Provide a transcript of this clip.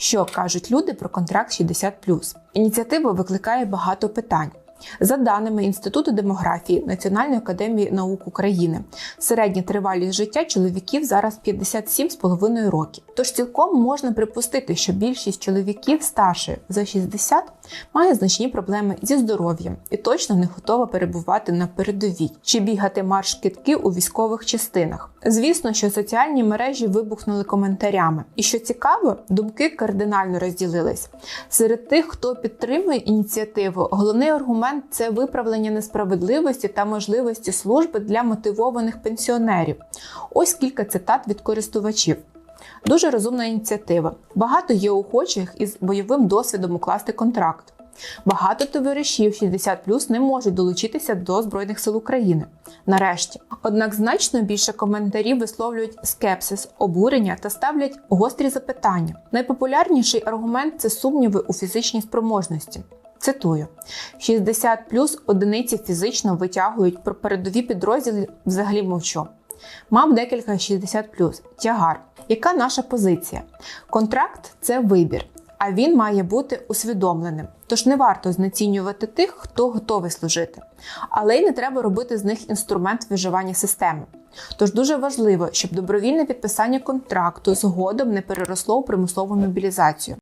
Що кажуть люди про контракт 60+. Ініціатива викликає багато питань. За даними Інституту демографії Національної академії наук України, середня тривалість життя чоловіків зараз 57,5 років. Тож цілком можна припустити, що більшість чоловіків старше за 60 має значні проблеми зі здоров'ям і точно не готова перебувати на передовій чи бігати марш китки у військових частинах. Звісно, що соціальні мережі вибухнули коментарями, і що цікаво, думки кардинально розділились. Серед тих, хто підтримує ініціативу, головний аргумент це виправлення несправедливості та можливості служби для мотивованих пенсіонерів. Ось кілька цитат від користувачів. Дуже розумна ініціатива. Багато є охочих із бойовим досвідом укласти контракт. Багато товаришів 60 не можуть долучитися до Збройних сил України. Нарешті, однак значно більше коментарів висловлюють скепсис, обурення та ставлять гострі запитання. Найпопулярніший аргумент це сумніви у фізичній спроможності. Цитую: 60 плюс одиниці фізично витягують про передові підрозділи взагалі мовчу. Мав декілька 60 тягар. Яка наша позиція? Контракт це вибір, а він має бути усвідомленим. Тож не варто знецінювати тих, хто готовий служити. Але й не треба робити з них інструмент виживання системи. Тож дуже важливо, щоб добровільне підписання контракту згодом не переросло у примусову мобілізацію.